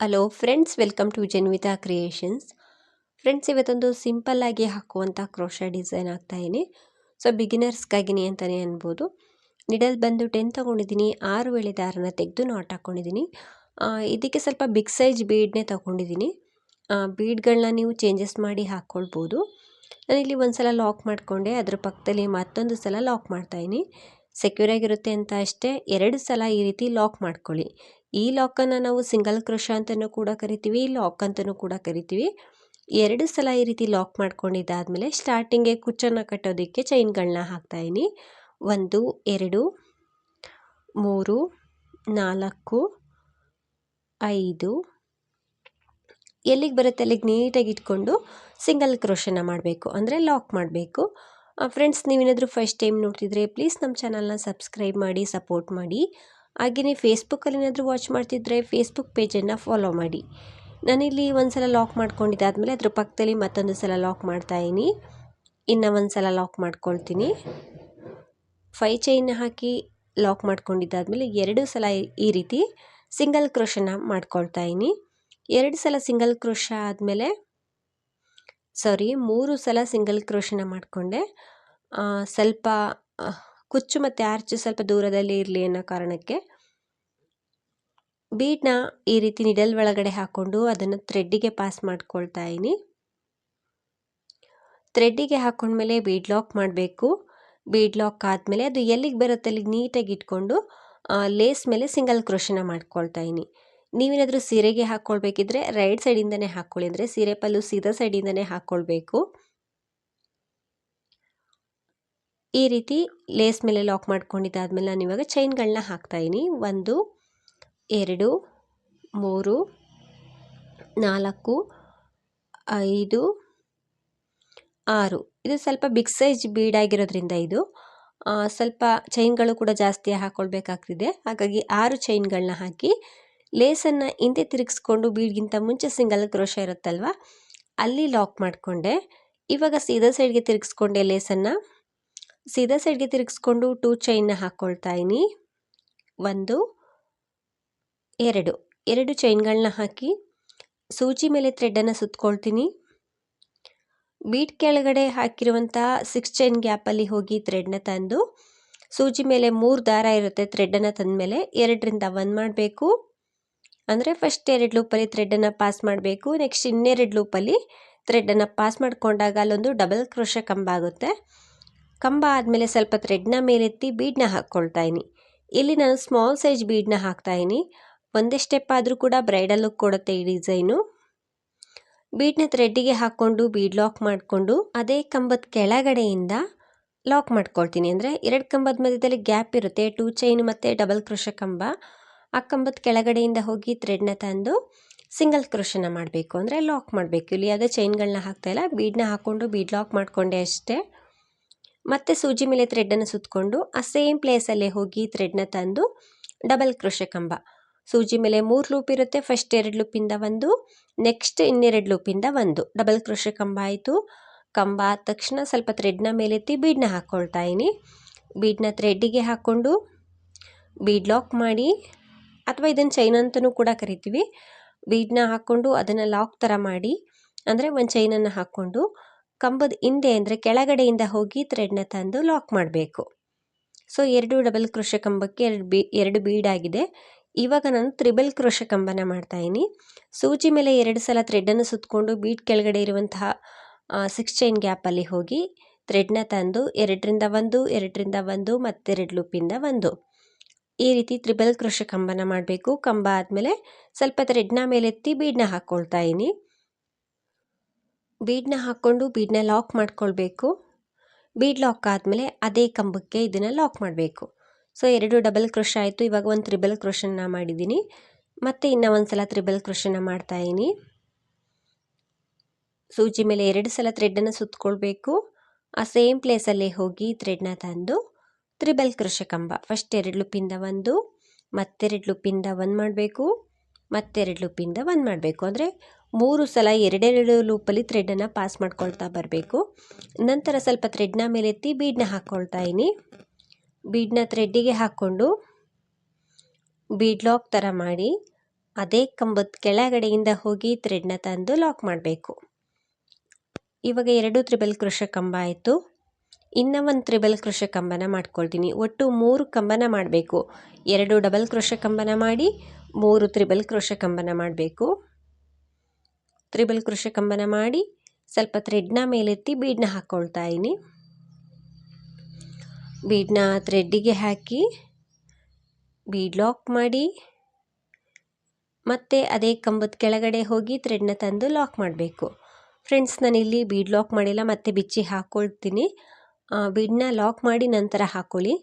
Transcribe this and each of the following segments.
Hello friends welcome to Janvitha creations friends ಇವತ್ತೊಂದು ಸಿಂಪಲ್ಲಾಗಿ ಹಾಕುವಂಥ ಕ್ರೋಶ ಡಿಸೈನ್ ಹಾಕ್ತಾಯಿನಿ ಸೊ ಬಿಗಿನರ್ಸ್ಗಾಗಿನಿ ಅಂತಲೇ ಅನ್ಬೋದು. ನಿಡಲ್ ಬಂದು ಟೆನ್ ತೊಗೊಂಡಿದ್ದೀನಿ, ಆರು ವೇಳೆ ದಾರನ ತೆಗೆದು ನಾಟ್ ಹಾಕ್ಕೊಂಡಿದ್ದೀನಿ ಇದಕ್ಕೆ ಸ್ವಲ್ಪ ಬಿಗ್ ಸೈಜ್ ಬೀಡ್ನೇ ತೊಗೊಂಡಿದ್ದೀನಿ. ಬೀಡ್ಗಳನ್ನ ನೀವು ಚೇಂಜಸ್ ಮಾಡಿ ಹಾಕ್ಕೊಳ್ಬೋದು ನಾನಿಲ್ಲಿ ಒಂದು ಸಲ ಲಾಕ್ ಮಾಡಿಕೊಂಡೆ, ಅದ್ರ ಪಕ್ಕದಲ್ಲಿ ಮತ್ತೊಂದು ಸಲ ಲಾಕ್ ಮಾಡ್ತಾಯಿನಿ ಸೆಕ್ಯೂರ್ ಆಗಿರುತ್ತೆ ಅಂತ ಅಷ್ಟೇ, ಎರಡು ಸಲ ಈ ರೀತಿ ಲಾಕ್ ಮಾಡ್ಕೊಳ್ಳಿ. ಈ ಲಾಕನ್ನು ನಾವು ಸಿಂಗಲ್ ಕ್ರೋಶ ಅಂತಲೂ ಕೂಡ ಕರಿತೀವಿ ಲಾಕ್ ಅಂತಲೂ ಕೂಡ ಕರಿತೀವಿ. ಎರಡು ಸಲ ಈ ರೀತಿ ಲಾಕ್ ಮಾಡ್ಕೊಂಡಿದ್ದಾದಮೇಲೆ ಸ್ಟಾರ್ಟಿಂಗ್ಗೆ ಕುಚ್ಚನ್ನು ಕಟ್ಟೋದಕ್ಕೆ ಚೈನ್ಗಳನ್ನ ಹಾಕ್ತಾಯಿನಿ ಒಂದು, ಎರಡು, ಮೂರು, ನಾಲ್ಕು, ಐದು. ಎಲ್ಲಿಗೆ ಬರುತ್ತೆ? ಅಲ್ಲಿಗೆ ನೀಟಾಗಿ ಇಟ್ಕೊಂಡು ಸಿಂಗಲ್ ಕ್ರೋಶನ ಮಾಡಬೇಕು. ಅಂದರೆ ಲಾಕ್ ಮಾಡಬೇಕು. ಫ್ರೆಂಡ್ಸ್ ನೀವೇನಾದರೂ ಫಸ್ಟ್ ಟೈಮ್ ನೋಡ್ತಿದ್ರೆ ಪ್ಲೀಸ್ ನಮ್ಮ ಚಾನಲ್ನ ಸಬ್ಸ್ಕ್ರೈಬ್ ಮಾಡಿ ಸಪೋರ್ಟ್ ಮಾಡಿ. ಹಾಗೆಯೇ ಫೇಸ್ಬುಕ್ಕಲ್ಲಿ ಏನಾದರೂ ವಾಚ್ ಮಾಡ್ತಿದ್ರೆ ಫೇಸ್ಬುಕ್ ಪೇಜನ್ನು ಫಾಲೋ ಮಾಡಿ. ನಾನಿಲ್ಲಿ ಒಂದು ಸಲ ಲಾಕ್ ಮಾಡ್ಕೊಂಡಿದ್ದಾದಮೇಲೆ ಅದ್ರ ಪಕ್ಕದಲ್ಲಿ ಮತ್ತೊಂದು ಸಲ ಲಾಕ್ ಮಾಡ್ತಾಯಿನಿ ಇನ್ನು ಒಂದು ಸಲ ಲಾಕ್ ಮಾಡ್ಕೊಳ್ತೀನಿ. ಫೈ ಚೈನ್ ಹಾಕಿ ಲಾಕ್ ಮಾಡ್ಕೊಂಡಿದ್ದಾದಮೇಲೆ ಎರಡು ಸಲ ಈ ರೀತಿ ಸಿಂಗಲ್ ಕ್ರೋಶನ ಮಾಡ್ಕೊಳ್ತಾ ಇದ್ದೀನಿ. ಎರಡು ಸಲ ಸಿಂಗಲ್ ಕ್ರೋಶ ಆದಮೇಲೆ ಸಾರಿ ಮೂರು ಸಲ ಸಿಂಗಲ್ ಕ್ರೋಶನ ಮಾಡಿಕೊಂಡೆ. ಸ್ವಲ್ಪ ಕುಚ್ಚು ಮತ್ತು ಆರ್ಚು ಸ್ವಲ್ಪ ದೂರದಲ್ಲಿ ಇರಲಿ ಅನ್ನೋ ಕಾರಣಕ್ಕೆ ಬೀಡ್ನ ಈ ರೀತಿ ನಿಡಲ್ ಒಳಗಡೆ ಹಾಕ್ಕೊಂಡು ಅದನ್ನು ಥ್ರೆಡ್ಡಿಗೆ ಪಾಸ್ ಮಾಡ್ಕೊಳ್ತಾ ಇದ್ದೀನಿ ಥ್ರೆಡ್ಡಿಗೆ ಹಾಕ್ಕೊಂಡ್ಮೇಲೆ ಬೀಡ್ ಲಾಕ್ ಮಾಡಬೇಕು. ಬೀಡ್ ಲಾಕ್ ಆದಮೇಲೆ ಅದು ಎಲ್ಲಿಗೆ ಬರುತ್ತೆ ಅಲ್ಲಿಗೆ ನೀಟಾಗಿ ಇಟ್ಕೊಂಡು ಲೇಸ್ ಮೇಲೆ ಸಿಂಗಲ್ ಕ್ರೋಶನ ಮಾಡ್ಕೊಳ್ತಾ ಇದ್ದೀನಿ ನೀವೇನಾದರೂ ಸೀರೆಗೆ ಹಾಕ್ಕೊಳ್ಬೇಕಿದ್ರೆ ರೈಟ್ ಸೈಡಿಂದನೇ ಹಾಕ್ಕೊಳ್ಳಿ ಅಂದರೆ ಸೀರೆ ಪಲ್ಲು ಸೀದಾ ಸೈಡಿಂದನೇ ಹಾಕ್ಕೊಳ್ಬೇಕು ಈ ರೀತಿ ಲೇಸ್ ಮೇಲೆ ಲಾಕ್ ಮಾಡ್ಕೊಂಡಿದ್ದಾದ್ಮೇಲೆ ನಾನು ಇವಾಗ ಚೈನ್ಗಳನ್ನ ಹಾಕ್ತಾಯಿದ್ದೀನಿ ಒಂದು, ಎರಡು, ಮೂರು, ನಾಲ್ಕು, ಐದು, ಆರು. ಇದು ಸ್ವಲ್ಪ ಬಿಗ್ ಸೈಜ್ ಬೀಡ್ ಆಗಿರೋದ್ರಿಂದ ಇದು. ಸ್ವಲ್ಪ ಚೈನ್ಗಳು ಕೂಡ ಜಾಸ್ತಿ ಹಾಕ್ಕೊಳ್ಬೇಕಾಗ್ತಿದೆ ಹಾಗಾಗಿ ಆರು ಚೈನ್ಗಳನ್ನ ಹಾಕಿ ಲೇಸನ್ನು ಹಿಂದೆ ತಿರುಗಿಸ್ಕೊಂಡು ಬೀಡ್ಗಿಂತ ಮುಂಚೆ ಸಿಂಗಲ್ ಕ್ರೋಷ ಇರುತ್ತಲ್ವ, ಅಲ್ಲಿ ಲಾಕ್ ಮಾಡಿಕೊಂಡೆ. ಇವಾಗ ಸೀದಾ ಸೈಡ್ಗೆ ತಿರುಗಿಸ್ಕೊಂಡೆ ಲೇಸನ್ನು ಸೀದಾ ಸೈಡ್ಗೆ ತಿರುಗಿಸ್ಕೊಂಡು ಟೂ ಚೈನ್ನ ಹಾಕ್ಕೊಳ್ತಾ ಇದ್ದೀನಿ ಒಂದು, ಎರಡು. ಎರಡು ಚೈನ್ಗಳನ್ನ ಹಾಕಿ ಸೂಜಿ ಮೇಲೆ ಥ್ರೆಡನ್ನು ಸುತ್ಕೊಳ್ತೀನಿ. ಬೀಟ್ ಕೆಳಗಡೆ ಹಾಕಿರುವಂಥ ಸಿಕ್ಸ್ ಚೈನ್ ಗ್ಯಾಪಲ್ಲಿ ಹೋಗಿ ಥ್ರೆಡ್ನ ತಂದು ಸೂಜಿ ಮೇಲೆ ಮೂರು ದಾರ ಇರುತ್ತೆ ಥ್ರೆಡನ್ನು ತಂದಮೇಲೆ ಎರಡರಿಂದ ಒಂದು ಮಾಡಬೇಕು. ಅಂದರೆ ಫಸ್ಟ್ ಎರಡು ಲೂಪಲ್ಲಿ ಥ್ರೆಡನ್ನು ಪಾಸ್ ಮಾಡಬೇಕು. ನೆಕ್ಸ್ಟ್ ಇನ್ನೆರಡು ಲೂಪಲ್ಲಿ ಥ್ರೆಡ್ಡನ್ನು ಪಾಸ್ ಮಾಡಿಕೊಂಡಾಗ ಅಲ್ಲೊಂದು ಡಬಲ್ ಕ್ರೋಶ ಕಂಬ ಆಗುತ್ತೆ ಕಂಬ ಆದಮೇಲೆ ಸ್ವಲ್ಪ ಥ್ರೆಡ್ನ ಮೇಲೆತ್ತಿ ಬೀಡನ್ನ ಹಾಕ್ಕೊಳ್ತಾ ಇದ್ದೀನಿ ಇಲ್ಲಿ ನಾನು ಸ್ಮಾಲ್ ಸೈಜ್ ಬೀಡನ್ನ ಹಾಕ್ತಾಯಿನಿ ಒಂದೇ ಸ್ಟೆಪ್ ಆದರೂ ಕೂಡ ಬ್ರೈಡಲ್ ಲುಕ್ ಕೊಡುತ್ತೆ ಈ ಡಿಸೈನು ಬೀಡ್ನ ಥ್ರೆಡ್ಡಿಗೆ ಹಾಕ್ಕೊಂಡು ಬೀಡ್ ಲಾಕ್ ಮಾಡಿಕೊಂಡು ಅದೇ ಕಂಬದ ಕೆಳಗಡೆಯಿಂದ ಲಾಕ್ ಮಾಡ್ಕೊಳ್ತೀನಿ. ಅಂದರೆ ಎರಡು ಕಂಬದ ಮಧ್ಯದಲ್ಲಿ ಗ್ಯಾಪ್ ಇರುತ್ತೆ. ಟೂ ಚೈನ್ ಮತ್ತು ಡಬಲ್ ಕೃಷ ಕಂಬ. ಆ ಕಂಬದ ಕೆಳಗಡೆಯಿಂದ ಹೋಗಿ ಥ್ರೆಡ್ನ ತಂದು ಸಿಂಗಲ್ ಕ್ರೋಶನ ಮಾಡಬೇಕು. ಅಂದರೆ ಲಾಕ್ ಮಾಡಬೇಕು. ಇಲ್ಲಿ ಯಾವುದೇ ಚೈನ್ಗಳನ್ನ ಹಾಕ್ತಾಯಿಲ್ಲ ಬೀಡನ್ನ ಹಾಕ್ಕೊಂಡು ಬೀಡ್ ಲಾಕ್ ಮಾಡಿಕೊಂಡೆ ಅಷ್ಟೇ. ಮತ್ತೆ ಸೂಜಿ ಮೇಲೆ ಥ್ರೆಡ್ಡನ್ನು ಸುತ್ತಕೊಂಡು ಆ ಸೇಮ್ ಪ್ಲೇಸಲ್ಲೇ ಹೋಗಿ ಥ್ರೆಡ್ನ ತಂದು ಡಬಲ್ ಕ್ರೋಶ ಕಂಬ. ಸೂಜಿ ಮೇಲೆ ಮೂರು ಲೂಪ್ ಇರುತ್ತೆ ಫಸ್ಟ್ ಎರಡು ಲೂಪಿಂದ ಒಂದು ನೆಕ್ಸ್ಟ್ ಇನ್ನೆರಡು ಲೂಪಿಂದ ಒಂದು. ಡಬಲ್ ಕ್ರೋಶ ಕಂಬ ಆಯಿತು. ಕಂಬ ಆದ ತಕ್ಷಣ ಸ್ವಲ್ಪ ಥ್ರೆಡ್ನ ಮೇಲೆತ್ತಿ ಬೀಡನ್ನ ಹಾಕ್ಕೊಳ್ತಾ ಇದ್ದೀನಿ ಬೀಡನ್ನ ಥ್ರೆಡ್ಡಿಗೆ ಹಾಕ್ಕೊಂಡು ಬೀಡ್ ಲಾಕ್ ಮಾಡಿ, ಅಥವಾ ಇದನ್ನು ಚೈನ್ ಅಂತಲೂ ಕೂಡ ಕರಿತೀವಿ. ಬೀಡನ್ನ ಹಾಕ್ಕೊಂಡು ಅದನ್ನು ಲಾಕ್ ಥರ ಮಾಡಿ, ಅಂದರೆ ಒಂದು ಚೈನನ್ನು ಹಾಕ್ಕೊಂಡು ಕಂಬದ ಹಿಂದೆ ಅಂದರೆ ಕೆಳಗಡೆಯಿಂದ ಹೋಗಿ ಥ್ರೆಡ್ನ ತಂದು ಲಾಕ್ ಮಾಡಬೇಕು. ಸೊ ಎರಡು ಡಬಲ್ ಕೃಷ ಕಂಬಕ್ಕೆ ಎರಡು ಬೀ, ಎರಡು ಬೀಡಾಗಿದೆ ಇವಾಗ ನಾನು ತ್ರಿಬಲ್ ಕೃಷ ಕಂಬನ ಮಾಡ್ತಾಯಿನಿ ಸೂಜಿ ಮೇಲೆ ಎರಡು ಸಲ ಥ್ರೆಡ್ಡನ್ನು ಸುತ್ತಕೊಂಡು ಬೀಟ್ ಕೆಳಗಡೆ ಇರುವಂತಹ ಸಿಕ್ಸ್ ಚೈನ್ ಗ್ಯಾಪಲ್ಲಿ ಹೋಗಿ ಥ್ರೆಡ್ನ ತಂದು ಎರಡರಿಂದ ಒಂದು ಎರಡರಿಂದ ಒಂದು ಮತ್ತೆರಡು ಲೂಪಿಂದ ಒಂದು. ಈ ರೀತಿ ತ್ರಿಬಲ್ ಕೃಷ ಕಂಬನ ಮಾಡಬೇಕು. ಕಂಬ ಆದಮೇಲೆ ಸ್ವಲ್ಪ ಥ್ರೆಡ್ನ ಮೇಲೆತ್ತಿ ಬೀಡನ್ನ ಹಾಕ್ಕೊಳ್ತಾ ಇದ್ದೀನಿ. ಬೀಡನ್ನ ಹಾಕ್ಕೊಂಡು ಬೀಡನ್ನ ಲಾಕ್ ಮಾಡ್ಕೊಳ್ಬೇಕು. ಬೀಡ್ ಲಾಕ್ ಆದಮೇಲೆ ಅದೇ ಕಂಬಕ್ಕೆ ಇದನ್ನು ಲಾಕ್ ಮಾಡಬೇಕು. ಸೊ, ಎರಡು ಡಬಲ್ ಕ್ರೋಶ ಆಯಿತು. ಇವಾಗ ಒಂದು ತ್ರಿಬಲ್ ಕ್ರೋಶನ ಮಾಡಿದ್ದೀನಿ. ಮತ್ತು ಇನ್ನೂ ಒಂದು ಸಲ ತ್ರಿಬಲ್ ಕ್ರೋಶನ ಮಾಡ್ತಾಯಿದ್ದೀನಿ ಸೂಜಿ ಮೇಲೆ ಎರಡು ಸಲ ಥ್ರೆಡ್ಡನ್ನು ಸುತ್ತಕೊಳ್ಬೇಕು ಆ ಸೇಮ್ ಪ್ಲೇಸಲ್ಲೇ ಹೋಗಿ ಥ್ರೆಡ್ನ ತಂದು ತ್ರಿಬಲ್ ಕ್ರೋಶ ಕಂಬ. ಫಸ್ಟ್ ಎರಡು ಲುಪ್ಪಿಂದ ಒಂದು, ಮತ್ತೆರಡು ಲುಪ್ಪಿಂದ ಒಂದು ಮಾಡಬೇಕು, ಮತ್ತೆರಡು ಲುಪ್ಪಿಂದ ಒಂದು ಮಾಡಬೇಕು. ಅಂದರೆ ಮೂರು ಸಲ ಎರಡೆರಡು ಲೂಪಲ್ಲಿ ಥ್ರೆಡನ್ನು ಪಾಸ್ ಮಾಡ್ಕೊಳ್ತಾ ಬರಬೇಕು. ನಂತರ ಸ್ವಲ್ಪ ಥ್ರೆಡ್ನ ಮೇಲೆತ್ತಿ ಬೀಡನ್ನ ಹಾಕ್ಕೊಳ್ತಾ ಇದ್ದೀನಿ ಬೀಡನ್ನ ಥ್ರೆಡ್ಡಿಗೆ ಹಾಕ್ಕೊಂಡು ಬೀಡ್ ಲಾಕ್ ಥರ ಮಾಡಿ ಅದೇ ಕಂಬದ ಕೆಳಗಡೆಯಿಂದ ಹೋಗಿ ಥ್ರೆಡ್ನ ತಂದು ಲಾಕ್ ಮಾಡಬೇಕು. ಇವಾಗ ಎರಡು ತ್ರಿಬಲ್ ಕೃಷ ಕಂಬ ಆಯಿತು. ಇನ್ನೂ ಒಂದು ತ್ರಿಬಲ್ ಕೃಷ ಕಂಬನ ಮಾಡ್ಕೊಳ್ತೀನಿ. ಒಟ್ಟು ಮೂರು ಕಂಬನ ಮಾಡಬೇಕು. ಎರಡು ಡಬಲ್ ಕೃಷ ಕಂಬನ ಮಾಡಿ ಮೂರು ತ್ರಿಬಲ್ ಕೃಷ ಕಂಬನ ಮಾಡಬೇಕು. ತ್ರಿಬಲ್ ಕೃಷಿ ಕಂಬನ ಮಾಡಿ ಸ್ವಲ್ಪ ಥ್ರೆಡ್ನ ಮೇಲೆತ್ತಿ ಬೀಡನ್ನ ಹಾಕ್ಕೊಳ್ತಾ ಇದ್ದೀನಿ ಬೀಡನ್ನ ಥ್ರೆಡ್ಡಿಗೆ ಹಾಕಿ ಬೀಡ್ ಲಾಕ್ ಮಾಡಿ ಮತ್ತೆ ಅದೇ ಕಂಬದ ಕೆಳಗಡೆ ಹೋಗಿ ಥ್ರೆಡ್ನ ತಂದು ಲಾಕ್ ಮಾಡಬೇಕು. ಫ್ರೆಂಡ್ಸ್ ನಾನಿಲ್ಲಿ ಬೀಡ್ ಲಾಕ್ ಮಾಡಿಲ್ಲ, ಮತ್ತೆ ಬಿಚ್ಚಿ ಹಾಕ್ಕೊಳ್ತೀನಿ ಬೀಡನ್ನ ಲಾಕ್ ಮಾಡಿ ನಂತರ ಹಾಕ್ಕೊಳ್ಳಿ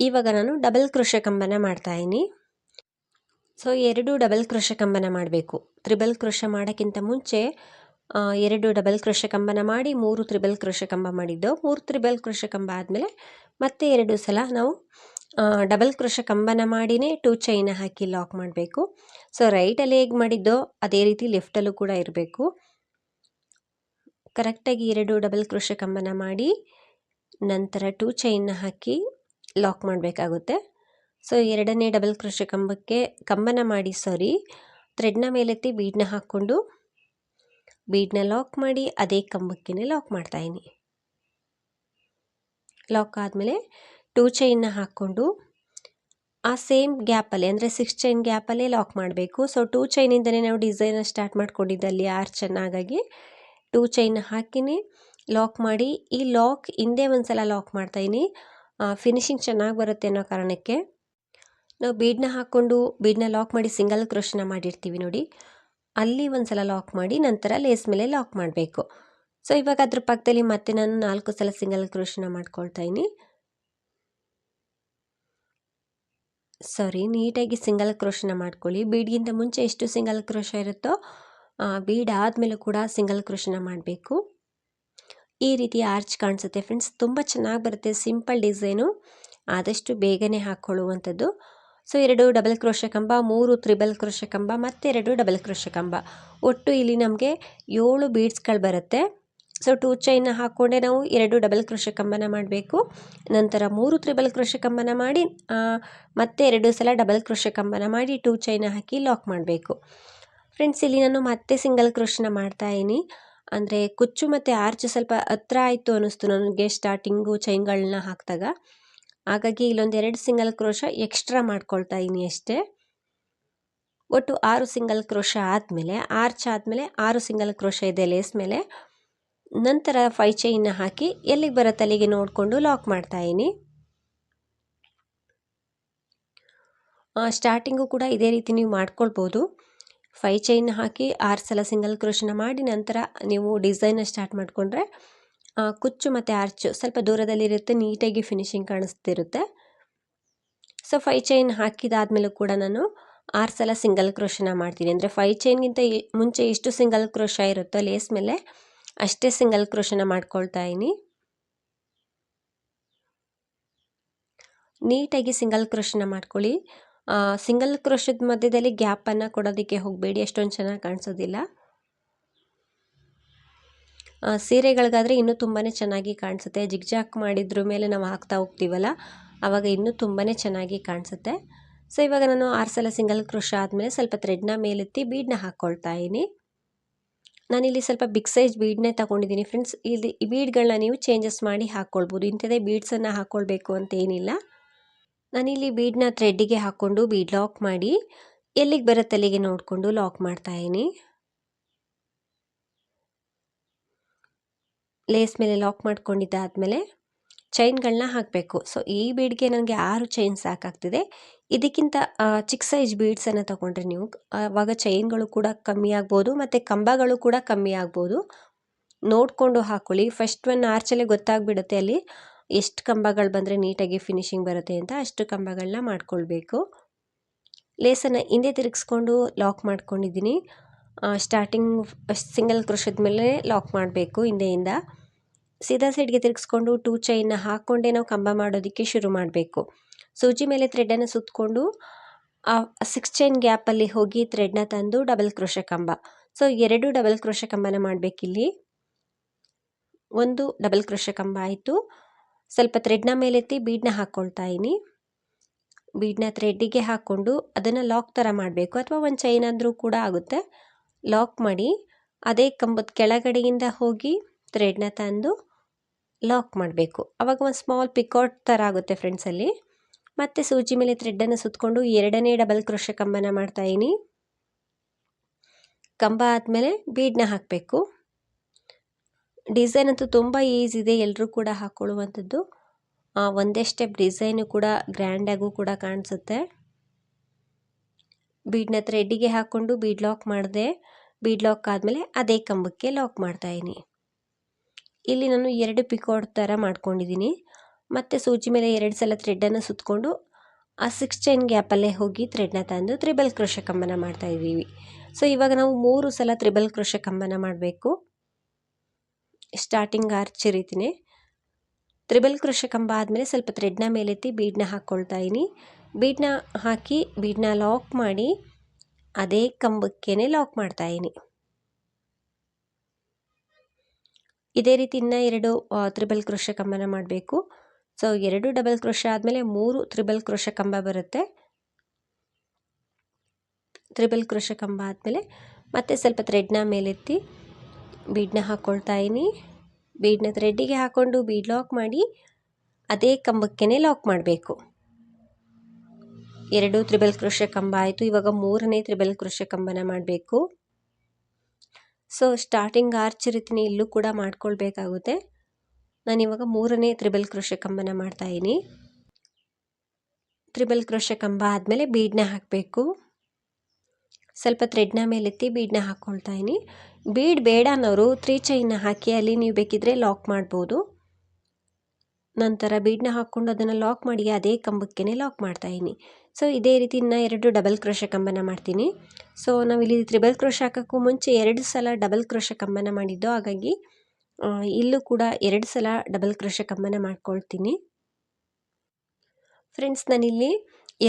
ಇವಾಗ ನಾನು ಡಬಲ್ ಕೃಷಿ ಕಂಬನ ಮಾಡ್ತಾಯಿದ್ದೀನಿ ಸೊ, ಎರಡು ಡಬಲ್ ಕೃಷ ಕಂಬನ ಮಾಡಬೇಕು. ತ್ರಿಬಲ್ ಕೃಷ ಮಾಡೋಕ್ಕಿಂತ ಮುಂಚೆ ಎರಡು ಡಬಲ್ ಕೃಷ ಕಂಬನ ಮಾಡಿ ಮೂರು ತ್ರಿಬಲ್ ಕೃಷ ಕಂಬ ಮಾಡಿದ್ದು. ಮೂರು ತ್ರಿಬಲ್ ಕೃಷ ಕಂಬ ಆದಮೇಲೆ ಮತ್ತೆ ಎರಡು ಸಲ ನಾವು ಡಬಲ್ ಕೃಷ ಕಂಬನ ಮಾಡಿನೇ ಟೂ ಚೈನ ಹಾಕಿ ಲಾಕ್ ಮಾಡಬೇಕು. ಸೊ, ರೈಟಲ್ಲಿ ಹೇಗೆ ಮಾಡಿದ್ದೋ ಅದೇ ರೀತಿ ಲೆಫ್ಟಲ್ಲೂ ಕೂಡ ಇರಬೇಕು. ಕರೆಕ್ಟಾಗಿ ಎರಡು ಡಬಲ್ ಕೃಷ ಕಂಬನ ಮಾಡಿ ನಂತರ ಟೂ ಚೈನ್ನ ಹಾಕಿ ಲಾಕ್ ಮಾಡಬೇಕಾಗುತ್ತೆ. ಸೊ, ಎರಡನೇ ಡಬಲ್ ಕ್ರೋಶೆ ಕಂಬಕ್ಕೆ ಕಂಬನ ಮಾಡಿ ಸಾರಿ. ಥ್ರೆಡ್ನ ಮೇಲೆತ್ತಿ ಬೀಡನ್ನ ಹಾಕ್ಕೊಂಡು ಬೀಡನ್ನ ಲಾಕ್ ಮಾಡಿ ಅದೇ ಕಂಬಕ್ಕೇ ಲಾಕ್ ಮಾಡ್ತಾಯಿನಿ ಲಾಕ್ ಆದಮೇಲೆ ಟೂ ಚೈನ್ನ ಹಾಕ್ಕೊಂಡು ಆ ಸೇಮ್ ಗ್ಯಾಪಲ್ಲಿ, ಅಂದರೆ ಸಿಕ್ಸ್ ಚೈನ್ ಗ್ಯಾಪಲ್ಲೇ ಲಾಕ್ ಮಾಡಬೇಕು. ಸೊ, ಟೂ ಚೈನಿಂದಲೇ ನಾವು ಡಿಸೈನ ಸ್ಟಾರ್ಟ್ ಮಾಡ್ಕೊಂಡಿದ್ದಲ್ಲಿ ಆರ್ ಚೆನ್ನಾಗಿ ಟೂ ಚೈನ್ ಹಾಕಿನಿ ಲಾಕ್ ಮಾಡಿ, ಈ ಲಾಕ್ ಹಿಂದೆ ಒಂದು ಸಲ ಲಾಕ್ ಮಾಡ್ತಾಯಿನಿ ಫಿನಿಶಿಂಗ್ ಚೆನ್ನಾಗಿ ಬರುತ್ತೆ ಅನ್ನೋ ಕಾರಣಕ್ಕೆ ನಾವು ಬೀಡನ್ನ ಹಾಕ್ಕೊಂಡು ಬೀಡ್ನ ಲಾಕ್ ಮಾಡಿ ಸಿಂಗಲ್ ಕ್ರೋಶನ ಮಾಡಿರ್ತೀವಿ ನೋಡಿ. ಅಲ್ಲಿ ಒಂದು ಸಲ ಲಾಕ್ ಮಾಡಿ ನಂತರ ಲೇಸ್ ಮೇಲೆ ಲಾಕ್ ಮಾಡಬೇಕು. ಸೊ ಇವಾಗ ಅದ್ರ ಪಕ್ಕದಲ್ಲಿ ಮತ್ತೆ ನಾನು ನಾಲ್ಕು ಸಲ ಸಿಂಗಲ್ ಕ್ರೋಶನ ಮಾಡ್ಕೊಳ್ತಾ ಇದ್ದೀನಿ. ಸಾರಿ ನೀಟಾಗಿ ಸಿಂಗಲ್ ಕ್ರೋಶನ ಮಾಡ್ಕೊಳ್ಳಿ. ಬೀಡ್ಗಿಂತ ಮುಂಚೆ ಎಷ್ಟು ಸಿಂಗಲ್ ಕ್ರೋಶ ಇರುತ್ತೋ ಬೀಡ್ ಆದಮೇಲೆ ಕೂಡ ಸಿಂಗಲ್ ಕ್ರೋಶನ ಮಾಡಬೇಕು. ಈ ರೀತಿ ಆರ್ಚ್ ಕಾಣಿಸುತ್ತೆ ಫ್ರೆಂಡ್ಸ್. ತುಂಬ ಚೆನ್ನಾಗಿ ಬರುತ್ತೆ. Simple design. ಆದಷ್ಟು ಬೇಗನೆ ಹಾಕ್ಕೊಳ್ಳುವಂಥದ್ದು ಸೊ, ಎರಡು ಡಬಲ್ ಕ್ರೋಶ ಕಂಬ, ಮೂರು ತ್ರಿಬಲ್ ಕ್ರೋಶ ಕಂಬ ಮತ್ತೆರಡು ಡಬಲ್ ಕ್ರೋಶ ಕಂಬ. ಒಟ್ಟು ಇಲ್ಲಿ ನಮಗೆ ಏಳು ಬೀಡ್ಸ್ಗಳು ಬರುತ್ತೆ. ಸೊ ಟೂ ಚೈನ್ನ ಹಾಕ್ಕೊಂಡೆ ನಾವು ಎರಡು ಡಬಲ್ ಕ್ರೋಶ ಕಂಬನ ಮಾಡಬೇಕು. ನಂತರ ಮೂರು ತ್ರಿಬಲ್ ಕ್ರೋಶ ಕಂಬನ ಮಾಡಿ ಮತ್ತೆ ಎರಡು ಸಲ ಡಬಲ್ ಕ್ರೋಶ ಕಂಬನ ಮಾಡಿ ಟೂ ಚೈನ ಹಾಕಿ ಲಾಕ್ ಮಾಡಬೇಕು. ಫ್ರೆಂಡ್ಸ್ ಇಲ್ಲಿ ನಾನು ಮತ್ತೆ ಸಿಂಗಲ್ ಕ್ರೋಶನ ಇದ್ದೀನಿ. ಅಂದರೆ ಕುಚ್ಚು ಮತ್ತು ಆರ್ಚು ಸ್ವಲ್ಪ ಹತ್ರ ಆಯಿತು ಅನ್ನಿಸ್ತು ನನಗೆ ಸ್ಟಾರ್ಟಿಂಗು ಚೈನ್ಗಳನ್ನ ಹಾಕಿದಾಗ. ಹಾಗಾಗಿ ಇಲ್ಲೊಂದು ಎರಡು ಸಿಂಗಲ್ ಕ್ರೋಶ ಎಕ್ಸ್ಟ್ರಾ ಮಾಡ್ಕೊಳ್ತಾ ಇದ್ದೀನಿ ಅಷ್ಟೇ. ಒಟ್ಟು ಆರು ಸಿಂಗಲ್ ಕ್ರೋಶ ಆದಮೇಲೆ ಆರ್ಚ್ ಆದಮೇಲೆ ಆರು ಸಿಂಗಲ್ ಕ್ರೋಶ ಇದೆ ಲೇಸ್ ಮೇಲೆ. ನಂತರ ಫೈ ಚೈನ್ನ ಹಾಕಿ ಎಲ್ಲಿಗೆ ಬರೋ ಅಲ್ಲಿಗೆ ನೋಡಿಕೊಂಡು ಲಾಕ್ ಮಾಡ್ತಾಯಿನಿ ಸ್ಟಾರ್ಟಿಂಗು ಕೂಡ ಇದೇ ರೀತಿ ನೀವು ಮಾಡ್ಕೊಳ್ಬೋದು. ಫೈ ಚೈನ್ ಹಾಕಿ ಆರು ಸಲ ಸಿಂಗಲ್ ಕ್ರೋಶನ ಮಾಡಿ ನಂತರ ನೀವು ಡಿಸೈನ ಸ್ಟಾರ್ಟ್ ಮಾಡಿಕೊಂಡ್ರೆ ಕುಚ್ಚು ಮತ್ತು ಆರ್ಚು ಸ್ವಲ್ಪ ದೂರದಲ್ಲಿರುತ್ತೆ, ನೀಟಾಗಿ ಫಿನಿಶಿಂಗ್ ಕಾಣಿಸ್ತಿರುತ್ತೆ. ಸೊ ಫೈ ಚೈನ್ ಹಾಕಿದಾದ್ಮೇಲೂ ಕೂಡ ನಾನು ಆರು ಸಲ ಸಿಂಗಲ್ ಕ್ರೋಶನ ಮಾಡ್ತೀನಿ. ಅಂದರೆ ಫೈ ಚೈನ್ಗಿಂತ ಮುಂಚೆ ಎಷ್ಟು ಸಿಂಗಲ್ ಕ್ರೋಶ ಇರುತ್ತೋ ಲೇಸ್ ಮೇಲೆ ಅಷ್ಟೇ ಸಿಂಗಲ್ ಕ್ರೋಶನ ಮಾಡ್ಕೊಳ್ತಾ ಇದ್ದೀನಿ. ನೀಟಾಗಿ ಸಿಂಗಲ್ ಕ್ರೋಶನ ಮಾಡ್ಕೊಳ್ಳಿ. ಸಿಂಗಲ್ ಕ್ರೋಶದ ಮಧ್ಯದಲ್ಲಿ ಗ್ಯಾಪನ್ನು ಕೊಡೋದಕ್ಕೆ ಹೋಗಬೇಡಿ ಅಷ್ಟೊಂದು ಚೆನ್ನಾಗಿ ಕಾಣಿಸೋದಿಲ್ಲ. ಸೀರೆಗಳಿಗಾದರೆ ಇನ್ನೂ ತುಂಬಾ ಚೆನ್ನಾಗಿ ಕಾಣಿಸುತ್ತೆ. ಜಿಗ್ಜಾಕ್ ಮಾಡಿದ್ರ ಮೇಲೆ ನಾವು ಹಾಕ್ತಾ ಹೋಗ್ತೀವಲ್ಲ ಆವಾಗ ಇನ್ನೂ ತುಂಬಾ ಚೆನ್ನಾಗಿ ಕಾಣಿಸುತ್ತೆ. ಸೊ ಇವಾಗ ನಾನು ಆರು ಸಲ ಸಿಂಗಲ್ ಕ್ರೋಶ ಆದಮೇಲೆ ಸ್ವಲ್ಪ ಥ್ರೆಡ್ನ ಮೇಲೆತ್ತಿ ಬೀಡನ್ನ ಹಾಕ್ಕೊಳ್ತಾ ಇದ್ದೀನಿ ನಾನಿಲ್ಲಿ ಸ್ವಲ್ಪ ಬಿಗ್ ಸೈಜ್ ಬೀಡ್ನೇ ತಗೊಂಡಿದ್ದೀನಿ ಫ್ರೆಂಡ್ಸ್ ಇಲ್ಲಿ ಈ ಬೀಡ್ಗಳನ್ನ ನೀವು ಚೇಂಜಸ್ ಮಾಡಿ ಹಾಕ್ಕೊಳ್ಬೋದು ಇಂಥದ್ದೇ ಬೀಡ್ಸನ್ನು ಹಾಕ್ಕೊಳ್ಬೇಕು ಅಂತ ಏನಿಲ್ಲ. ನಾನಿಲ್ಲಿ ಬೀಡನ್ನ ಥ್ರೆಡ್ಡಿಗೆ ಹಾಕ್ಕೊಂಡು ಬೀಡ್ ಲಾಕ್ ಮಾಡಿ, ಎಲ್ಲಿಗೆ ಬರುತ್ತೆ ಅಲ್ಲಿಗೆ ನೋಡಿಕೊಂಡು ಲಾಕ್ ಮಾಡ್ತಾಯಿದ್ದೀನಿ ಲೇಸ್ ಮೇಲೆ ಲಾಕ್ ಮಾಡ್ಕೊಂಡಿದ್ದಾದಮೇಲೆ ಚೈನ್ಗಳನ್ನ ಹಾಕಬೇಕು. ಸೊ ಈ ಬೀಡ್ಗೆ ನನಗೆ ಆರು ಚೈನ್ ಸಾಕಾಗ್ತಿದೆ. ಇದಕ್ಕಿಂತ ಚಿಕ್ಕ ಸೈಜ್ ಬೀಡ್ಸನ್ನು ತೊಗೊಂಡ್ರೆ ನೀವು, ಆವಾಗ ಚೈನ್ಗಳು ಕೂಡ ಕಮ್ಮಿ ಆಗ್ಬೋದು, ಮತ್ತು ಕಂಬಗಳು ಕೂಡ ಕಮ್ಮಿ ಆಗ್ಬೋದು. ನೋಡಿಕೊಂಡು ಹಾಕೊಳ್ಳಿ. ಫಸ್ಟ್ ಒನ್ ಆರ್ಚಲ್ಲೇ ಗೊತ್ತಾಗ್ಬಿಡುತ್ತೆ ಅಲ್ಲಿ ಎಷ್ಟು ಕಂಬಗಳು ಬಂದರೆ ನೀಟಾಗಿ ಫಿನಿಶಿಂಗ್ ಬರುತ್ತೆ ಅಂತ. ಅಷ್ಟು ಕಂಬಗಳನ್ನ ಮಾಡ್ಕೊಳ್ಬೇಕು. ಲೇಸನ್ನು ಹಿಂದೆ ತಿರುಗಿಸ್ಕೊಂಡು ಲಾಕ್ ಮಾಡ್ಕೊಂಡಿದ್ದೀನಿ. ಸ್ಟಾರ್ಟಿಂಗ್ ಸಿಂಗಲ್ ಕ್ರೋಶದ ಮೇಲೆ ಲಾಕ್ ಮಾಡಬೇಕು ಹಿಂದೆಯಿಂದ. ಸೀದಾ ಸೈಡ್ಗೆ ತಿರುಗಿಸ್ಕೊಂಡು ಟೂ ಚೈನ್ನ ಹಾಕ್ಕೊಂಡೇ ನಾವು ಕಂಬ ಮಾಡೋದಕ್ಕೆ ಶುರು ಮಾಡಬೇಕು. ಸೂಜಿ ಮೇಲೆ ಥ್ರೆಡನ್ನು ಸುತ್ತಕೊಂಡು ಆ ಸಿಕ್ಸ್ ಚೈನ್ ಗ್ಯಾಪಲ್ಲಿ ಹೋಗಿ ಥ್ರೆಡ್ನ ತಂದು ಡಬಲ್ ಕ್ರೋಶ ಕಂಬ. ಸೊ ಎರಡು ಡಬಲ್ ಕ್ರೋಶ ಕಂಬನ ಮಾಡಬೇಕಿಲ್ಲಿ. ಒಂದು ಡಬಲ್ ಕ್ರೋಶ ಕಂಬ ಆಯಿತು. ಸ್ವಲ್ಪ ಥ್ರೆಡ್ನ ಮೇಲೆತ್ತಿ ಬೀಡನ್ನ ಹಾಕ್ಕೊಳ್ತಾ ಇದ್ದೀನಿ ಬೀಡ್ನ ಥ್ರೆಡ್ಡಿಗೆ ಹಾಕ್ಕೊಂಡು ಅದನ್ನು ಲಾಕ್ ಥರ ಮಾಡಬೇಕು. ಅಥವಾ ಒಂದು ಚೈನ್ ಆದರೂ ಕೂಡ ಆಗುತ್ತೆ. ಲಾಕ್ ಮಾಡಿ, ಅದೇ ಕಂಬದ ಕೆಳಗಡೆಯಿಂದ ಹೋಗಿ ಥ್ರೆಡ್ನ ತಂದು ಲಾಕ್ ಮಾಡಬೇಕು. ಆವಾಗ ಒಂದು ಸ್ಮಾಲ್ ಪಿಕೌಟ್ ಥರ ಆಗುತ್ತೆ ಫ್ರೆಂಡ್ಸಲ್ಲಿ ಮತ್ತು ಸೂಜಿ ಮೇಲೆ ಥ್ರೆಡ್ಡನ್ನು ಸುತ್ತಕೊಂಡು ಎರಡನೇ ಡಬಲ್ ಕ್ರೋಶ ಕಂಬನ ಮಾಡ್ತಾಯಿನಿ ಕಂಬ ಆದಮೇಲೆ ಬೀಡನ್ನ ಹಾಕಬೇಕು. ಡಿಸೈನ್ ಅಂತೂ ತುಂಬ ಈಸಿ ಇದೆ. ಎಲ್ಲರೂ ಕೂಡ ಹಾಕ್ಕೊಳ್ಳುವಂಥದ್ದು ಒಂದೇ ಸ್ಟೆಪ್ ಡಿಸೈನು ಕೂಡ ಗ್ರ್ಯಾಂಡಾಗೂ ಕೂಡ ಕಾಣಿಸುತ್ತೆ. ಬೀಡನ್ನ ಥ್ರೆಡ್ಡಿಗೆ ಹಾಕ್ಕೊಂಡು ಬೀಡ್ ಲಾಕ್ ಮಾಡಿದೆ. ಬೀಡ್ ಲಾಕ್ ಆದಮೇಲೆ ಅದೇ ಕಂಬಕ್ಕೆ ಲಾಕ್ ಮಾಡ್ತಾಯಿನಿ ಇಲ್ಲಿ ನಾನು ಎರಡು ಪಿಕೋಡ್ ಥರ ಮಾಡ್ಕೊಂಡಿದ್ದೀನಿ. ಮತ್ತು ಸೂಜಿ ಮೇಲೆ ಎರಡು ಸಲ ಥ್ರೆಡ್ಡನ್ನು ಸುತ್ತಕೊಂಡು ಆ ಸಿಕ್ಸ್ ಚೈನ್ ಗ್ಯಾಪಲ್ಲೇ ಹೋಗಿ ಥ್ರೆಡ್ನ ತಂದು ತ್ರಿಬಲ್ ಕ್ರೋಶ ಕಂಬನ ಮಾಡ್ತಾಯಿದ್ದೀವಿ ಸೊ ಇವಾಗ ನಾವು ಮೂರು ಸಲ ತ್ರಿಬಲ್ ಕ್ರೋಶ ಕಂಬನ ಮಾಡಬೇಕು. ಸ್ಟಾರ್ಟಿಂಗ್ ಆರ್ಚ್ ರೀತಿನೇ. ತ್ರಿಬಲ್ ಕ್ರೋಶ ಕಂಬ ಆದಮೇಲೆ ಸ್ವಲ್ಪ ಥ್ರೆಡ್ನ ಮೇಲೆತ್ತಿ ಬೀಡನ್ನ ಹಾಕ್ಕೊಳ್ತಾ ಇದ್ದೀನಿ. ಬೀಡನ್ನ ಹಾಕಿ ಬೀಡನ್ನ ಲಾಕ್ ಮಾಡಿ ಅದೇ ಕಂಬಕ್ಕೇ ಲಾಕ್ ಮಾಡ್ತಾಯಿದ್ದೀನಿ ಇದೇ ರೀತಿ ಇನ್ನೂ ಎರಡು ತ್ರಿಬಲ್ ಕ್ರೋಶ ಕಂಬನ ಮಾಡಬೇಕು. ಸೊ ಎರಡು ಡಬಲ್ ಕ್ರೋಶ ಆದಮೇಲೆ ಮೂರು ತ್ರಿಬಲ್ ಕ್ರೋಶ ಕಂಬ ಬರುತ್ತೆ. ತ್ರಿಬಲ್ ಕ್ರೋಶ ಕಂಬ ಆದಮೇಲೆ ಮತ್ತೆ ಸ್ವಲ್ಪ ಥ್ರೆಡ್ನ ಮೇಲೆತ್ತಿ ಬೀಡ್ನ ಹಾಕ್ಕೊಳ್ತಾ ಇದ್ದೀನಿ ಬೀಡ್ನ ಥ್ರೆಡ್ಡಿಗೆ ಹಾಕ್ಕೊಂಡು ಬೀಡ್ ಲಾಕ್ ಮಾಡಿ ಅದೇ ಕಂಬಕ್ಕೇ ಲಾಕ್ ಮಾಡಬೇಕು. ಎರಡು ತ್ರಿಬಲ್ ಕೃಷ ಕಂಬ ಆಯಿತು. ಇವಾಗ ಮೂರನೇ ತ್ರಿಬಲ್ ಕ್ರೋಶ ಕಂಬನ ಮಾಡಬೇಕು. ಸೊ ಸ್ಟಾರ್ಟಿಂಗ್ ಆರ್ಚ್ ರೀತಿನೇ ಇಲ್ಲೂ ಕೂಡ ಮಾಡ್ಕೊಳ್ಬೇಕಾಗುತ್ತೆ. ನಾನಿವಾಗ ಮೂರನೇ ತ್ರಿಬಲ್ ಕ್ರೋಶ ಕಂಬನ ಮಾಡ್ತಾಯಿದ್ದೀನಿ ತ್ರಿಬಲ್ ಕ್ರೋಶ ಕಂಬ ಆದಮೇಲೆ ಬೀಡನ್ನ ಹಾಕಬೇಕು. ಸ್ವಲ್ಪ ಥ್ರೆಡ್ನ ಮೇಲೆತ್ತಿ ಬೀಡನ್ನ ಇದ್ದೀನಿ. ಬೀಡ್ ಬೇಡ ಅನ್ನೋರು ತ್ರೀ ಚೈನ್ನ ಹಾಕಿ ಅಲ್ಲಿ ನೀವು ಬೇಕಿದ್ರೆ ಲಾಕ್ ಮಾಡ್ಬೋದು. ನಂತರ ಬೀಡನ್ನ ಹಾಕ್ಕೊಂಡು ಅದನ್ನು ಲಾಕ್ ಮಾಡಿ ಅದೇ ಕಂಬಕ್ಕೇ ಲಾಕ್ ಮಾಡ್ತಾಯಿದ್ದೀನಿ ಸೊ ಇದೇ ರೀತಿ ಇನ್ನು ಎರಡು ಡಬಲ್ ಕ್ರೋಶ ಕಂಬನ ಮಾಡ್ತೀನಿ. ಸೊ ನಾವಿಲ್ಲಿ ತ್ರಿಬಲ್ ಕ್ರೋಶ ಹಾಕೋಕ್ಕೂ ಮುಂಚೆ ಎರಡು ಸಲ ಡಬಲ್ ಕ್ರೋಶ ಕಂಬನ ಮಾಡಿದ್ದು. ಹಾಗಾಗಿ ಇಲ್ಲೂ ಕೂಡ ಎರಡು ಸಲ ಡಬಲ್ ಕ್ರೋಶ ಕಂಬನ ಮಾಡ್ಕೊಳ್ತೀನಿ. ಫ್ರೆಂಡ್ಸ್ ನಾನಿಲ್ಲಿ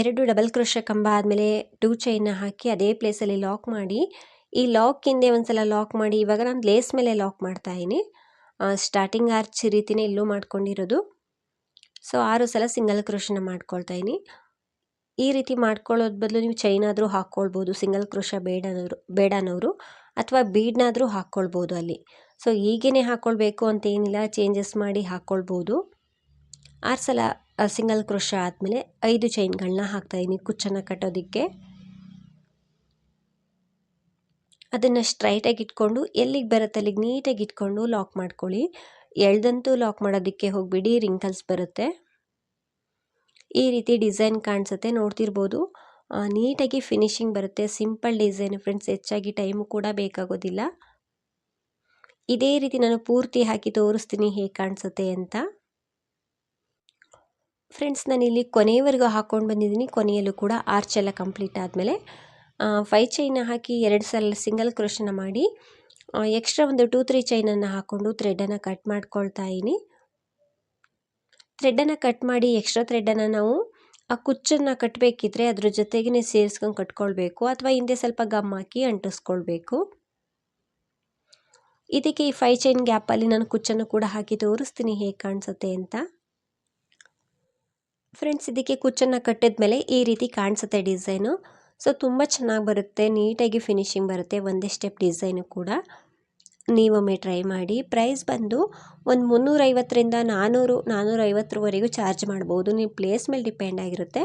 ಎರಡು ಡಬಲ್ ಕ್ರೋಶ ಕಂಬ ಆದಮೇಲೆ ಟೂ ಚೈನ ಹಾಕಿ ಅದೇ ಪ್ಲೇಸಲ್ಲಿ ಲಾಕ್ ಮಾಡಿ, ಈ ಲಾಕ್ ಹಿಂದೆ ಒಂದು ಸಲ ಲಾಕ್ ಮಾಡಿ ಇವಾಗ ನಾನು ಲೇಸ್ ಮೇಲೆ ಲಾಕ್ ಮಾಡ್ತಾಯಿದ್ದೀನಿ ಸ್ಟಾರ್ಟಿಂಗ್ ಆರ್ಚ್ ರೀತಿನೇ ಇಲ್ಲೂ ಮಾಡ್ಕೊಂಡಿರೋದು. ಸೊ, ಆರು ಸಲ ಸಿಂಗಲ್ ಕ್ರೋಶನ ಇದ್ದೀನಿ ಈ ರೀತಿ ಮಾಡ್ಕೊಳ್ಳೋದ್ ಬದಲು ನೀವು ಚೈನಾದರೂ ಹಾಕ್ಕೊಳ್ಬೋದು, ಸಿಂಗಲ್ ಕ್ರೋಶ ಬೇಡನವರು ಬೇಡನವರು ಅಥವಾ ಬೀಡ್ನಾದರೂ ಹಾಕ್ಕೊಳ್ಬೋದು ಅಲ್ಲಿ. ಸೊ ಹೀಗೇ ಹಾಕ್ಕೊಳ್ಬೇಕು ಅಂತ ಏನಿಲ್ಲ ಚೇಂಜಸ್ ಮಾಡಿ ಹಾಕ್ಕೊಳ್ಬೋದು. ಆರು ಸಲ ಸಿಂಗಲ್ ಕ್ರೋಶ ಆದಮೇಲೆ ಐದು ಚೈನ್ಗಳನ್ನ ಹಾಕ್ತಾಯಿದ್ದೀನಿ ಕುಚ್ಚನ್ನು ಕಟ್ಟೋದಕ್ಕೆ. ಅದನ್ನು ಸ್ಟ್ರೈಟಾಗಿ ಇಟ್ಕೊಂಡು, ಎಲ್ಲಿಗೆ ಬರುತ್ತೆ ಅಲ್ಲಿಗೆ ನೀಟಾಗಿ ಇಟ್ಕೊಂಡು, ಲಾಕ್ ಮಾಡ್ಕೊಳ್ಳಿ. ಎಳ್ದಂತೂ ಲಾಕ್ ಮಾಡೋದಕ್ಕೆ ಹೋಗ್ಬಿಡಿ ರಿಂಕಲ್ಸ್ ಬರುತ್ತೆ. ಈ ರೀತಿ ಡಿಸೈನ್ ಕಾಣಿಸುತ್ತೆ, ನೋಡ್ತಿರ್ಬೋದು. ನೀಟಾಗಿ ಫಿನಿಶಿಂಗ್ ಬರುತ್ತೆ. ಸಿಂಪಲ್ ಡಿಸೈನ್ ಫ್ರೆಂಡ್ಸ್ ಹೆಚ್ಚಾಗಿ ಟೈಮು ಕೂಡ ಬೇಕಾಗೋದಿಲ್ಲ. ಇದೇ ರೀತಿ ನಾನು ಪೂರ್ತಿ ಹಾಕಿ ತೋರಿಸ್ತೀನಿ ಹೇಗೆ ಕಾಣಿಸುತ್ತೆ ಅಂತ. ಫ್ರೆಂಡ್ಸ್ ನಾನಿಲ್ಲಿ ಕೊನೆಯವರೆಗೂ ಹಾಕ್ಕೊಂಡು ಬಂದಿದ್ದೀನಿ. ಕೊನೆಯಲ್ಲೂ ಕೂಡ ಆರ್ಚ್ ಎಲ್ಲ ಕಂಪ್ಲೀಟ್ ಆದಮೇಲೆ ಫೈ ಚೈನ ಹಾಕಿ ಎರಡು ಸಲ ಸಿಂಗಲ್ ಕ್ರೋಶನ ಮಾಡಿ ಎಕ್ಸ್ಟ್ರಾ ಒಂದು ಟೂ ತ್ರೀ ಚೈನನ್ನು ಹಾಕ್ಕೊಂಡು ಥ್ರೆಡ್ಡನ್ನು ಕಟ್ ಮಾಡ್ಕೊಳ್ತಾ ಇದ್ದೀನಿ ಥ್ರೆಡನ್ನು ಕಟ್ ಮಾಡಿ ಎಕ್ಸ್ಟ್ರಾ ಥ್ರೆಡನ್ನು ನಾವು ಆ ಕುಚ್ಚನ್ನು ಕಟ್ಟಬೇಕಿದ್ರೆ ಅದ್ರ ಜೊತೆಗೇ ಸೇರಿಸ್ಕೊಂಡು ಕಟ್ಕೊಳ್ಬೇಕು ಅಥವಾ ಹಿಂದೆ ಸ್ವಲ್ಪ ಗಮ್ ಹಾಕಿ ಅಂಟಿಸ್ಕೊಳ್ಬೇಕು. ಇದಕ್ಕೆ ಈ ಫೈವ್ ಚೈನ್ ಗ್ಯಾಪಲ್ಲಿ ನಾನು ಕುಚ್ಚನ್ನು ಕೂಡ ಹಾಕಿ ತೋರಿಸ್ತೀನಿ ಹೇಗೆ ಕಾಣಿಸುತ್ತೆ ಅಂತ. ಫ್ರೆಂಡ್ಸ್ ಇದಕ್ಕೆ ಕುಚ್ಚನ್ನು ಕಟ್ಟಿದ ಮೇಲೆ ಈ ರೀತಿ ಕಾಣಿಸುತ್ತೆ ಡಿಸೈನು ಸೊ ತುಂಬ ಚೆನ್ನಾಗಿ ಬರುತ್ತೆ, ನೀಟಾಗಿ ಫಿನಿಶಿಂಗ್ ಬರುತ್ತೆ ಒಂದೇ ಸ್ಟೆಪ್ ಡಿಸೈನು ಕೂಡ. ನೀವೊಮ್ಮೆ ಟ್ರೈ ಮಾಡಿ ಪ್ರೈಸ್ ಬಂದು ಒಂದು ಮುನ್ನೂರೈವತ್ತರಿಂದ ನಾನ್ನೂರು ನಾನ್ನೂರೈವತ್ತರವರೆಗೂ ಚಾರ್ಜ್ ಮಾಡ್ಬೋದು. ನೀವು ಪ್ಲೇಸ್ ಮೇಲೆ ಡಿಪೆಂಡ್ ಆಗಿರುತ್ತೆ.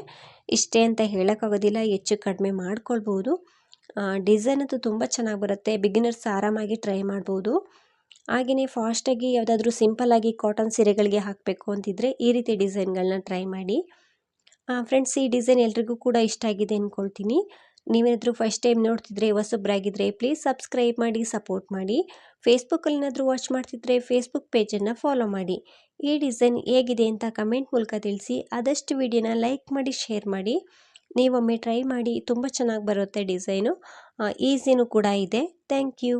ಇಷ್ಟೇ ಅಂತ ಹೇಳೋಕ್ಕಾಗೋದಿಲ್ಲ, ಹೆಚ್ಚು ಕಡಿಮೆ ಮಾಡ್ಕೊಳ್ಬೋದು. ಡಿಸೈನ್ ಅಂತೂ ತುಂಬ ಚೆನ್ನಾಗಿ ಬರುತ್ತೆ. ಬಿಗಿನರ್ಸ್ ಆರಾಮಾಗಿ ಟ್ರೈ ಮಾಡ್ಬೋದು. ಹಾಗೆಯೇ ಫಾಸ್ಟಾಗಿ ಯಾವುದಾದ್ರೂ ಸಿಂಪಲ್ಲಾಗಿ ಕಾಟನ್ ಸೀರೆಗಳಿಗೆ ಹಾಕಬೇಕು ಅಂತಿದ್ರೆ ಈ ರೀತಿ ಡಿಸೈನ್ಗಳನ್ನ ಟ್ರೈ ಮಾಡಿ. ಫ್ರೆಂಡ್ಸ್ ಈ ಡಿಸೈನ್ ಎಲ್ರಿಗೂ ಕೂಡ ಇಷ್ಟ ಆಗಿದೆ ಅಂದ್ಕೊಳ್ತೀನಿ ನೀವೇನಾದರೂ ಫಸ್ಟ್ ಟೈಮ್ ನೋಡ್ತಿದ್ರೆ ಹೊಸಬ್ರಾಗಿದ್ದರೆ ಪ್ಲೀಸ್ ಸಬ್ಸ್ಕ್ರೈಬ್ ಮಾಡಿ ಸಪೋರ್ಟ್ ಮಾಡಿ. ಫೇಸ್ಬುಕ್ಕಲ್ಲಿ ಏನಾದರೂ ವಾಚ್ ಮಾಡ್ತಿದ್ರೆ ಫೇಸ್ಬುಕ್ ಪೇಜನ್ನು ಫಾಲೋ ಮಾಡಿ. ಈ ಡಿಸೈನ್ ಹೇಗಿದೆ ಅಂತ ಕಮೆಂಟ್ ಮೂಲಕ ತಿಳಿಸಿ. ಆದಷ್ಟು ವಿಡಿಯೋನ ಲೈಕ್ ಮಾಡಿ ಶೇರ್ ಮಾಡಿ. ನೀವೊಮ್ಮೆ ಟ್ರೈ ಮಾಡಿ, ತುಂಬ ಚೆನ್ನಾಗಿ ಬರುತ್ತೆ ಡಿಸೈನು ಈಸಿನೂ ಕೂಡ ಇದೆ. Thank you